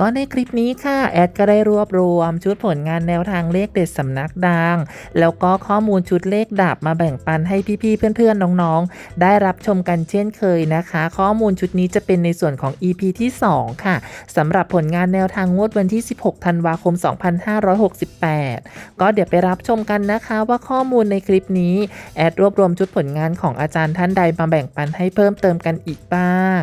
ก็ในคลิปนี้ค่ะ แอดก็ได้รวบรวม ชุดผลงานแนวทางเลขเด็ดสำนักดัง แล้วก็ข้อมูลชุดเลขดับมาแบ่งปันให้พี่ๆเพื่อนๆน้องๆ ได้รับชมกันเช่นเคยนะคะ ข้อมูลชุดนี้จะเป็นในส่วนของ EP ที่ 2 ค่ะสำหรับผลงานแนวทางงวดวันที่ 16 ธันวาคม 2568 ก็เดี๋ยวไปรับชมกันนะคะว่าข้อมูลในคลิปนี้ แอดรวบรวมชุดผลงานของอาจารย์ท่านใดมาแบ่งปันให้เพิ่มเติมกันอีกบ้าง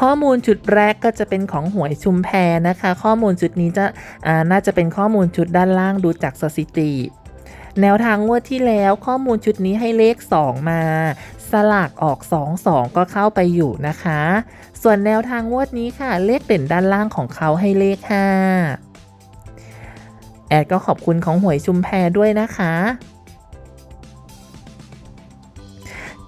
ข้อมูลชุดแรกก็จะเป็นของหวยชุมแพนะคะ ข้อมูลชุดนี้จะน่าจะเป็นข้อมูลชุดด้านล่างดูจากสถิติแนวทางงวดที่แล้วข้อมูลชุดนี้ให้เลข 2 มา สลากออก 2 2 ก็เข้าไปอยู่นะคะ ส่วนแนวทางงวดนี้ค่ะ เลขเด่นด้านล่างของเขาให้เลข 5 แอดก็ขอบคุณของหวยชุมแพด้วยนะคะ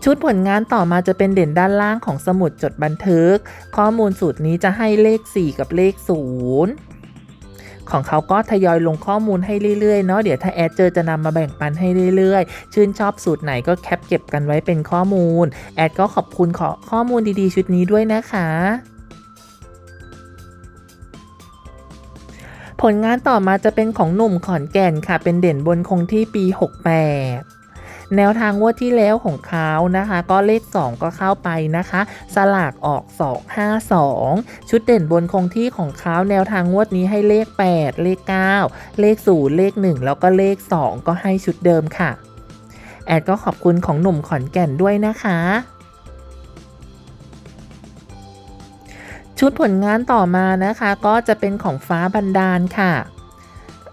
ชุดผลงานต่อมาจะเป็นเด่นด้านล่างของสมุดจดบันทึก ข้อมูลสูตรนี้จะให้เลข 4 กับเลข 0ของเขาก็ทยอยลงข้อมูลให้เรื่อยๆ เนาะเดี๋ยวถ้าแอดเจอจะนำมาแบ่งปันให้เรื่อยๆ ชื่นชอบสูตรไหนก็แคปเก็บกันไว้เป็นข้อมูล แอดก็ขอบคุณขอข้อมูลดีๆ ชุดนี้ด้วยนะคะ ผลงานต่อมาจะเป็นของหนุ่มขอนแก่นค่ะ เป็นเด่นบนคงที่ปี 68 แนวทางงวดที่แล้วของเขานะคะ ก็เลข 2 ก็เข้าไปนะคะ สลากออก 252 ชุดเด่นบนคงที่ของเขาแนวทางงวดนี้ให้เลข 8 เลข 9 เลข 0 เลข 1 แล้วก็เลข 2 ก็ให้ชุดเดิมค่ะ แอดก็ขอบคุณของหนุ่มขอนแก่นด้วยนะคะชุดผลงานต่อมานะคะก็จะเป็นของฟ้าบันดาลค่ะ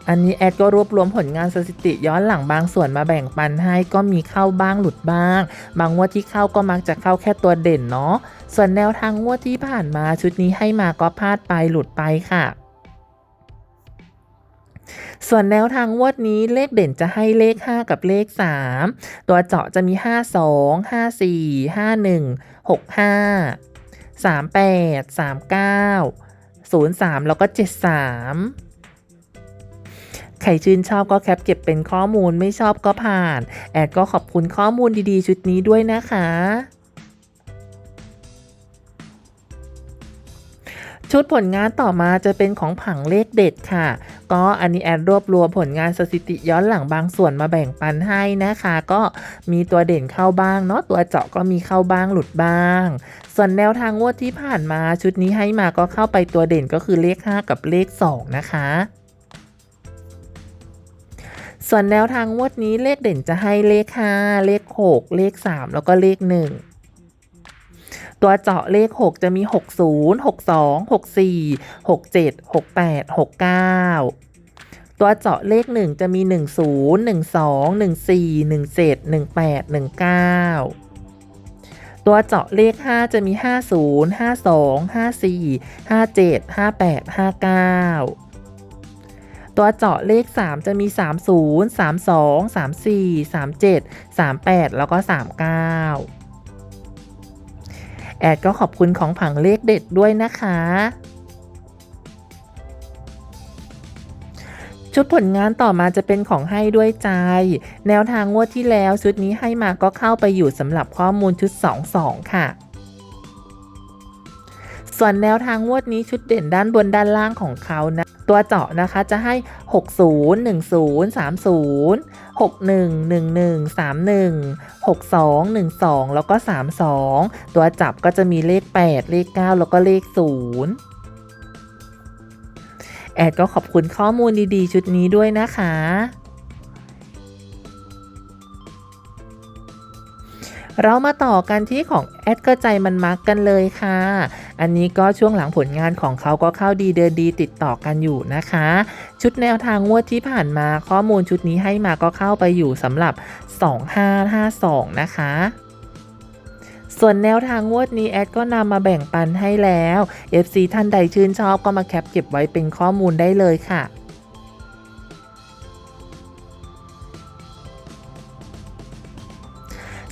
อันนี้แอดก็รวบรวมผลงานสถิติย้อนหลังบางส่วนมาแบ่งปันให้ก็มีเข้าบ้างหลุดบ้าง บางงวดที่เข้าก็มักจะเข้าแค่ตัวเด่นเนาะส่วนแนวทางงวดที่ผ่านมาชุดนี้ให้มาก็พลาดไปหลุดไปค่ะส่วนแนวทางงวดนี้เลขเด่นจะให้เลข 5 กับเลข 3 ตัวเจาะจะมี 52 54 51 65 38 39 03 แล้วก็ 73 ใครชื่นชอบก็แคปเก็บเป็นข้อมูลไม่ชอบก็ผ่าน แอดก็ขอบคุณข้อมูลดีๆ ชุดนี้ด้วยนะคะชุดผลงานต่อมาจะเป็นของผังเลขเด็ดค่ะ ก็อันนี้แอดรวบรวมผลงานสถิติย้อนหลังบางส่วนมาแบ่งปันให้นะคะ ก็มีตัวเด่นเข้าบ้างเนาะตัวเจาะก็มีเข้าบ้างหลุดบ้าง ส่วนแนวทางงวดที่ผ่านมาชุดนี้ให้มาก็เข้าไปตัวเด่นก็คือเลข 5 กับเลข 2 นะคะ ส่วนแนวทางงวดนี้เลขเด่นจะให้เลข 5 เลข 6 เลข 3 แล้วก็เลข 1 ตัวเจาะเลข 6 จะมี 60 62 64 67 68 69 ตัวเจาะเลข 1 จะมี 10 12 14 17 18 19ตัวเจาะเลข 5 จะมี 50 52 54 57 58 59 ตัวเจาะเลข 3 จะมี 30 32 34 37 38 แล้วก็ 39 แอดก็ขอบคุณของผังเลขเด็ดด้วยนะคะ ชุดผลงานต่อมาจะเป็นของให้ด้วยใจ แนวทางงวดที่แล้วชุดนี้ให้มาก็เข้าไปอยู่สำหรับข้อมูลชุด 2-2 ค่ะ ส่วนแนวทางงวดนี้ชุดเด่นด้านบนด้านล่างของเขานะ ตัวเจาะนะคะจะให้ 60 10 30 61 11 31 62 12 แล้วก็ 32 ตัวจับก็จะมีเลข 8 เลข 9 แล้วก็เลข 0 แอดก็ขอบคุณข้อมูลดีๆ ชุดนี้ด้วยนะคะ เรามาต่อกันที่ของแอดก็ใจมันมักกันเลยค่ะ อันนี้ก็ช่วงหลังผลงานของเขาก็เข้าดีเดินดีติดต่อกันอยู่นะคะ ชุดแนวทางงวดที่ผ่านมาข้อมูลชุดนี้ให้มาก็เข้าไปอยู่สำหรับ 2552 นะคะส่วนแนวทางงวดนี้แอดก็นำมาแบ่งปันให้แล้ว FC ท่านใดชื่นชอบก็มาแคปเก็บไว้เป็นข้อมูลได้เลยค่ะ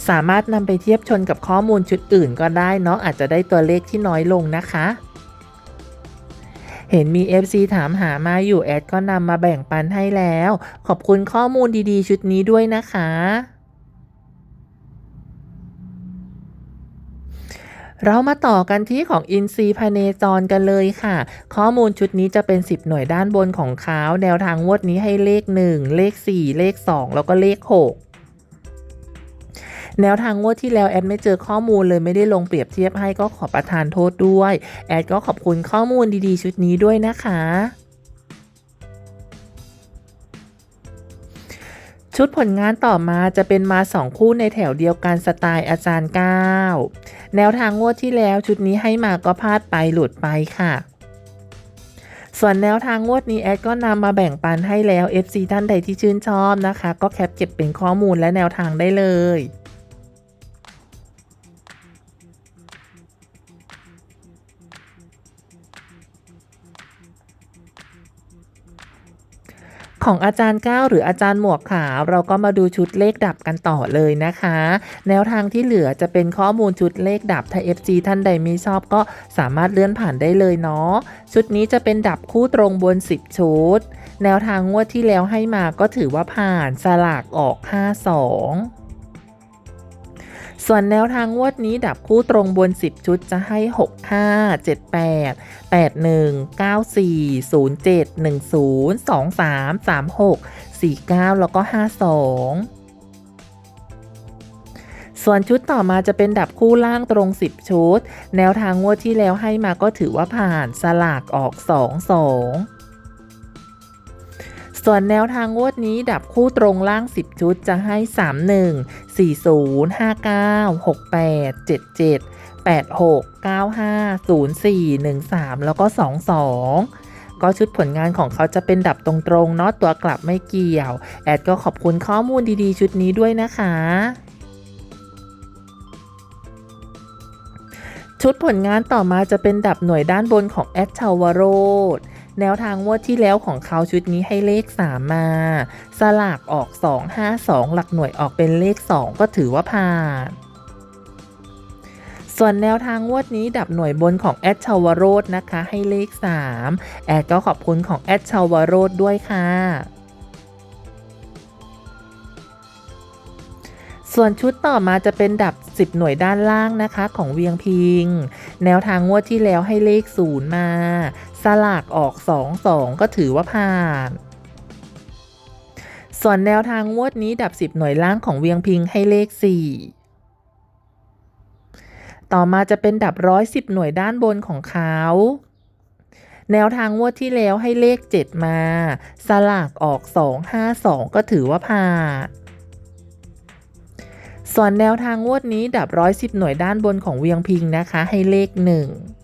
สามารถนำไปเทียบชนกับข้อมูลชุดอื่นก็ได้เนาะอาจจะได้ตัวเลขที่น้อยลงนะคะ เห็นมี FC ถามหามาอยู่แอดก็นำมาแบ่งปันให้แล้ว ขอบคุณข้อมูลดีๆ ชุดนี้ด้วยนะคะเรามาต่อกันที่ของอินซีพเนจรกันเลยค่ะ ข้อมูลชุดนี้จะเป็น 10 หน่วยด้านบนของเขาแนวทางงวดนี้ให้เลข 1 เลข 4 เลข 2 แล้วก็เลข 6 แนวทางงวดที่แล้วแอดไม่เจอข้อมูลเลยไม่ได้ลงเปรียบเทียบให้ก็ขอประทานโทษด้วย แอดก็ขอบคุณข้อมูลดีๆ ชุดนี้ด้วยนะคะชุดผลงานต่อมาจะเป็นมา 2 คู่ในแถวเดียวกันสไตล์อาจารย์ก้าแนวทางงวดที่แล้วชุดนี้ให้มาก็พลาดไปหลุดไปค่ะ ส่วนแนวทางงวดนี้แอดก็นำมาแบ่งปันให้แล้ว FC ท่านใดที่ชื่นชอบนะคะ ก็แคปเก็บเป็นข้อมูลและแนวทางได้เลย ของอาจารย์ก้าวหรืออาจารย์หมวกขาวเราก็มาดูชุดเลขดับกันต่อเลยนะคะ แนวทางที่เหลือจะเป็นข้อมูลชุดเลขดับถ้า FG ท่านใดไม่ชอบก็สามารถเลื่อนผ่านได้เลยเนาะชุดนี้จะเป็นดับคู่ตรงบน 10 ชุด แนวทางงวดที่แล้วให้มาก็ถือว่าผ่านสลากออก 52 ส่วนแนวทางงวดนี้ดับคู่ตรงบน 10 ชุดจะให้ 65 78 81 94 07 10 23 36 49 แล้วก็ 52ส่วนชุดต่อมาจะเป็นดับคู่ล่างตรง 10 ชุด แนวทางงวดที่แล้วให้มาก็ถือว่าผ่านสลากออก 2 2 ส่วนแนวทางงวดนี้ดับคู่ตรงล่าง 10 ชุดจะให้ 31 40 59 68 77 86 95 04 13 แล้วก็ 22ก็ชุดผลงานของเขาจะเป็นดับตรงๆ เนาะตัวกลับไม่เกี่ยว แอดก็ขอบคุณข้อมูลดีๆ ชุดนี้ด้วยนะคะ ชุดผลงานต่อมาจะเป็นดับหน่วยด้านบนของแอดชาวโรด แนวทางงวดที่แล้วของเขาชุดนี้ให้เลข 3 มา สลากออก 2 5 2 หลักหน่วยออกเป็นเลข 2 ก็ถือว่าผ่านส่วนแนวทางงวดนี้ดับหน่วยบนของแอดชาวโรดนะคะให้เลข 3 แอดก็ขอบคุณของแอดชาวโรดด้วยค่ะ ส่วนชุดต่อมาจะเป็นดับ 10 หน่วยด้านล่างนะคะของเวียงพิง แนวทางงวดที่แล้วให้เลข 0 มา สลากออก 2 2 ก็ถือว่าผ่าน ส่วนแนวทางงวดนี้ดับ 10 หน่วยล่างของเวียงพิงให้เลข 4 ต่อมาจะเป็นดับ 110 หน่วยด้านบนของเขาแนวทางงวดที่แล้วให้เลข 7 มา สลากออก 2 5 2 ก็ถือว่าผ่านส่วนแนวทางงวดนี้ดับ 110 หน่วยด้านบนของเวียงพิงนะคะ ให้เลข 1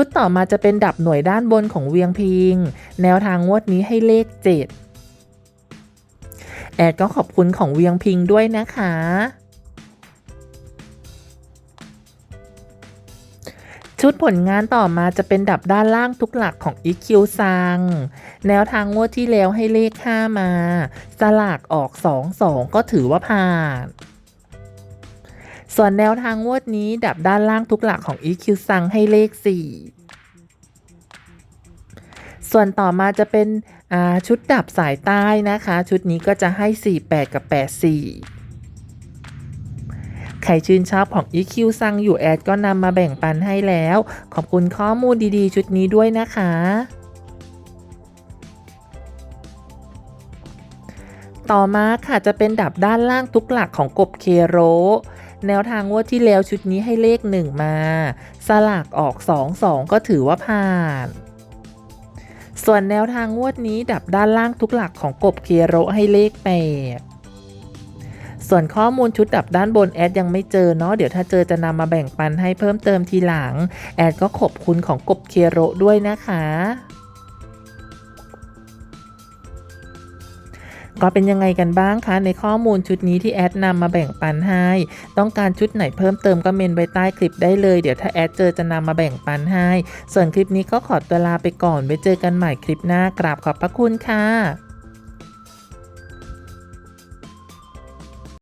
ชุดต่อมาจะเป็นดับหน่วยด้านบนของเวียงพิง แนวทางงวดนี้ให้เลข 7 แอดก็ขอบคุณของเวียงพิงด้วยนะคะ ชุดผลงานต่อมาจะเป็นดับด้านล่างทุกหลักของ EQ ซัง แนวทางงวดที่แล้วให้เลข 5 มา สลากออก 2 2 ก็ถือว่าผ่าน ส่วนแนวทางงวดนี้ดับด้านล่างทุกหลักของ EQ ซังให้เลข 4 ส่วนต่อมาจะเป็นชุดดับสายใต้นะคะ ชุดนี้ก็จะให้ 48 กับ 84 ใครชื่นชอบของ EQ ซังอยู่แอดก็นำมาแบ่งปันให้แล้ว ขอบคุณข้อมูลดีๆ ชุดนี้ด้วยนะคะต่อมาค่ะจะเป็นดับด้านล่างทุกหลักของกบเคโร แนวทางงวดที่แล้วชุดนี้ให้เลข 1 มา สลากออก 2 2 ก็ถือว่าผ่าน ส่วนแนวทางงวดนี้ดับด้านล่างทุกหลักของกบเคโรให้เลข8ส่วนข้อมูลชุดดับด้านบนแอดยังไม่เจอเนาะเดี๋ยวถ้าเจอจะนำมาแบ่งปันให้เพิ่มเติมทีหลัง แอดก็ขอบคุณของกบเคโรด้วยนะคะ ก็เป็นยังไงกันบ้างคะ ในข้อมูลชุดนี้ที่แอดนำมาแบ่งปันให้ ต้องการชุดไหนเพิ่มเติมก็เมนไว้ใต้คลิปได้เลยเดี๋ยวถ้าแอดเจอจะนำมาแบ่งปันให้ ส่วนคลิปนี้ก็ขอตัวลาไปก่อนไว้เจอกันใหม่คลิปหน้ากราบขอบพระคุณค่ะ